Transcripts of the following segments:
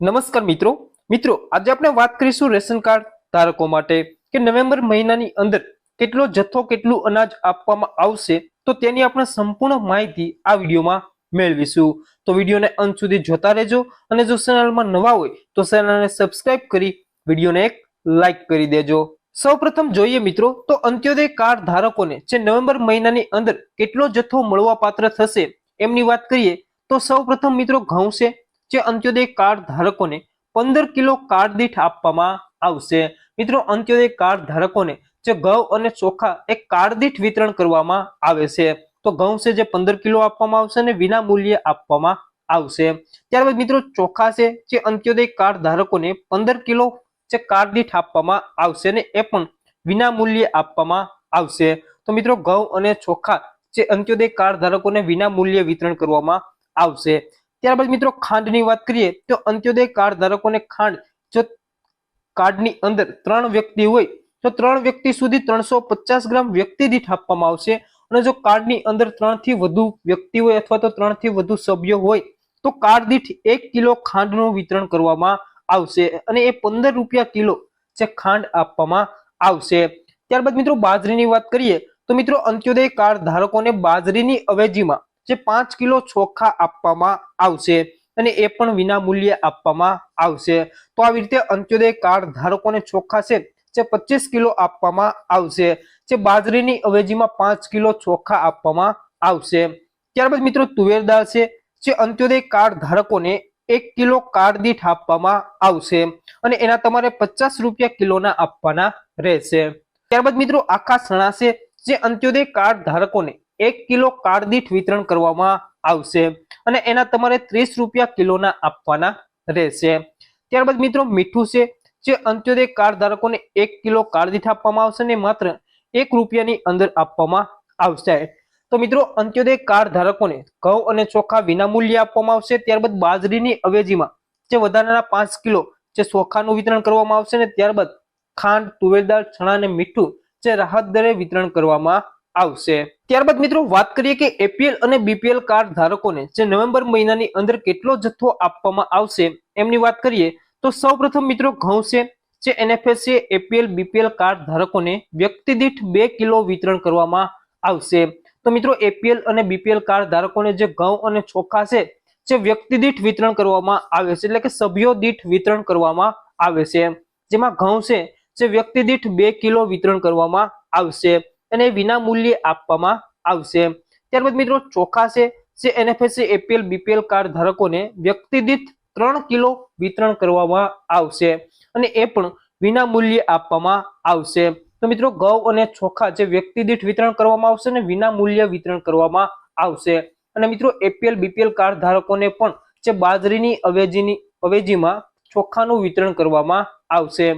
નમસ્કાર મિત્રો. મિત્રો, આજે આપણે વાત કરીશું રેશન કાર્ડ ધારકો માટે કે નવેમ્બર મહિનાની અંદર કેટલો જથ્થો, કેટલું અનાજ આપવામાં આવશે તો તેની આપણે સંપૂર્ણ માહિતી આ વિડીયોમાં મેળવીશું. તો વિડીયોને અંત સુધી જોતા રહેજો અને જો ચેનલમાં નવા હોય તો ચેનલને સબસ્ક્રાઇબ કરી વિડીયોને એક લાઈક કરી દેજો. સૌપ્રથમ જોઈએ મિત્રો, તો અંત્યોદય કાર્ડ ધારકોને જે નવેમ્બર મહિનાની અંદર કેટલો જથ્થો મળવા પાત્ર થશે એમની વાત કરીએ તો સૌપ્રથમ મિત્રો ઘઉં છે. જે અંત્યોદય કાર્ડ ધારકોને પંદર કિલો કાર્ડ દીઠ આપવામાં આવશે. મિત્રો, અંત્યોદય કાર્ડ ધારકોને જે ઘઉં અને ચોખા એ કાર્ડ દીઠ વિતરણ કરવામાં આવે છે. તો ઘઉં છે જે પંદર કિલો આપવામાં આવશે અને વિના મૂલ્યે આપવામાં આવશે. ત્યારબાદ મિત્રો, ચોખા છે જે અંત્યોદય કાર્ડ ધારકોને પંદર કિલો જે કાર્ડ દીઠ આપવામાં આવશે અને એ પણ વિના મૂલ્યે આપવામાં આવશે. તો મિત્રો, ઘઉં અને ચોખા જે અંત્યોદય કાર્ડ ધારકોને વિના મૂલ્યે વિતરણ કરવામાં આવશે. ત્યારબાદ મિત્રો ખાંડની વાત કરીએ તો અંત્યોદય કાર્ડ ધારકોને ખાંડ જો કાર્ડની અંદર ત્રણ વ્યક્તિ હોય, તો ત્રણ વ્યક્તિ સુધી ત્રણસો પચાસ ગ્રામ વ્યક્તિ દીઠ આપવામાં આવશે. અને જો કાર્ડની અંદર ત્રણથી વધુ વ્યક્તિ હોય અથવા તો ત્રણથી વધુ સભ્યો હોય, તો કાર્ડ દીઠ એક કિલો ખાંડનું વિતરણ કરવામાં આવશે અને એ પંદર રૂપિયા કિલો જે ખાંડ આપવામાં આવશે. ત્યારબાદ મિત્રો બાજરીની વાત કરીએ, તો મિત્રો અંત્યોદય કાર્ડ ધારકોને બાજરીની અવેજીમાં જે પાંચ કિલો ચોખા આપવામાં આવશે અને એ પણ વિના મૂલ્યે આપવામાં આવશે. તો આવી રીતે અંત્યોદય કાર્ડ ધારકોને ચોખા છે જે પચીસ કિલો આપવામાં આવશે. જે બાજરીની અવેજીમાં પાંચ કિલો ચોખા આપવામાં આવશે. ત્યારબાદ મિત્રો તુવેર દાળ છે જે અંત્યોદય કાર્ડ ધારકોને એક કિલો કાર્ડ દીઠ આપવામાં આવશે અને એના તમારે પચાસ રૂપિયા કિલોના આપવાના રહેશે. ત્યારબાદ મિત્રો આખા સણા છે જે અંત્યોદય કાર્ડ ધારકોને એક કિલો કાર્ડ વિતરણ કરવામાં આવશે અને એના તમારે ત્રીસ રૂપિયા કિલોના આપવાના રહેશે. ત્યારબાદ મિત્રો મીઠું છે, જે અંત્યોદય કાર્ડ ધારકોને એક કિલો કાર્ડ આપવામાં આવશે ને માત્ર એક રૂપિયાની અંદર આપવામાં આવશે. તો મિત્રો અંત્યોદય કાર્ડ ધારકોને ઘઉં અને ચોખા વિનામૂલ્ય આપવામાં આવશે. ત્યારબાદ બાજરીની અવેજીમાં જે વધારાના પાંચ કિલો જે ચોખાનું વિતરણ કરવામાં આવશે ને ત્યારબાદ ખાંડ, તુવેર દાળ, ચણા અને મીઠું જે રાહત દરે વિતરણ કરવામાં આવશે. ત્યારબાદ મિત્રો વાત કરીએ કે એપીએલ અને બીપીએલ કાર્ડ ધારકોને જે નવેમ્બર મહિનાની અંદર કેટલો જથ્થો આપવામાં આવશે એમની વાત કરીએ તો સૌપ્રથમ મિત્રો ઘઉં છે જે એનએફએસ છે એપીએલ બીપીએલ કાર્ડ ધારકોને વ્યક્તિ દીઠ બે કિલો વિતરણ કરવામાં આવશે. તો મિત્રો એપીએલ અને બીપીએલ કાર્ડ ધારકોને જે ઘઉં અને ચોખા છે, જે વ્યક્તિ દીઠ વિતરણ કરવામાં આવે છે, એટલે કે સભ્યો દીઠ વિતરણ કરવામાં આવે છે. જેમાં ઘઉં છે, જે વ્યક્તિ દીઠ બે કિલો વિતરણ કરવામાં આવશે. અને વિના મૂલ્યે આપવામાં આવશે. ત્યારબાદ મિત્રો ચોખા છે, જે એનએફએસસી એપીએલ બીપીએલ કાર્ડ ધારકોને વ્યક્તિ દીઠ ત્રણ કિલો વિતરણ કરવામાં આવશે અને એ પણ વિના મૂલ્યે આપવામાં આવશે. તો મિત્રો ઘઉં અને ચોખા જે વ્યક્તિ દીઠ વિતરણ કરવામાં આવશે અને વિના મૂલ્યે વિતરણ કરવામાં આવશે. અને મિત્રો એપીએલ બીપીએલ કાર્ડ ધારકોને પણ જે બાજરીની અવેજીની અવેજીમાં ચોખાનું વિતરણ કરવામાં આવશે.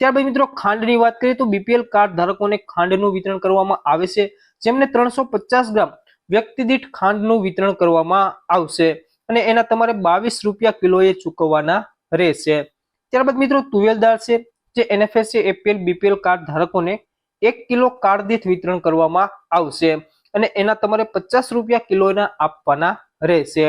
ત્યારબાદ મિત્રો ખાંડની વાત કરીએ તો બીપીએલ કાર્ડ ધારકોને ખાંડનું વિતરણ કરવામાં આવે છે, જેમને ત્રણસો પચાસ ગ્રામ વ્યક્તિ દીઠ ખાંડનું વિતરણ કરવામાં આવશે અને એના તમારે બાવીસ રૂપિયા કિલોએ ચૂકવવાના રહેશે. ત્યારબાદ મિત્રો તુવેલદાર છે, જે એનએફએસસી એપીએલ બીપીએલ કાર્ડ ધારકોને એક કિલો કાર્ડ દીઠ વિતરણ કરવામાં આવશે અને એના તમારે પચાસ રૂપિયા કિલોના આપવાના રહેશે.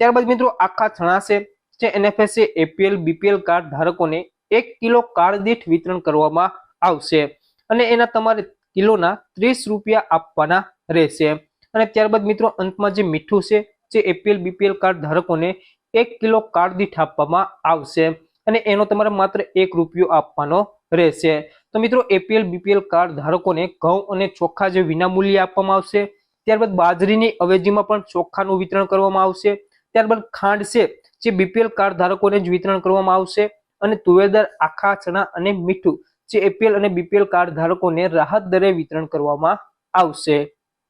ત્યારબાદ મિત્રો આખા છણા છે, જે એનએફએસસી એપીએલ બીપીએલ કાર્ડ ધારકોને એક કિલો કાર્ડ વિતરણ કરવામાં આવશે અને એના તમારે કિલોના ત્રીસ રૂપિયા આપવાના રહેશે. અને ત્યારબાદ મિત્રો, અંતમાં જે મીઠું છે, જે એપીએલ બીપીએલ કાર્ડ ધારકોને એક કિલો કાર્ડ આપવામાં આવશે અને એનો તમારે માત્ર એક રૂપિયો આપવાનો રહેશે. તો મિત્રો એપીએલ બીપીએલ કાર્ડ ધારકોને ઘઉં અને ચોખા જે વિનામૂલ્યે આપવામાં આવશે. ત્યારબાદ બાજરીની અવેજીમાં પણ ચોખાનું વિતરણ કરવામાં આવશે. ત્યારબાદ ખાંડ છે, જે બીપીએલ કાર્ડ ધારકોને જ વિતરણ કરવામાં આવશે. અને તુવેદર આખા ચણા અને મીઠું જે એપીએલ અને બીપીએલ કાર્ડ ધારકોને રાહત દરે વિતરણ કરવામાં આવશે.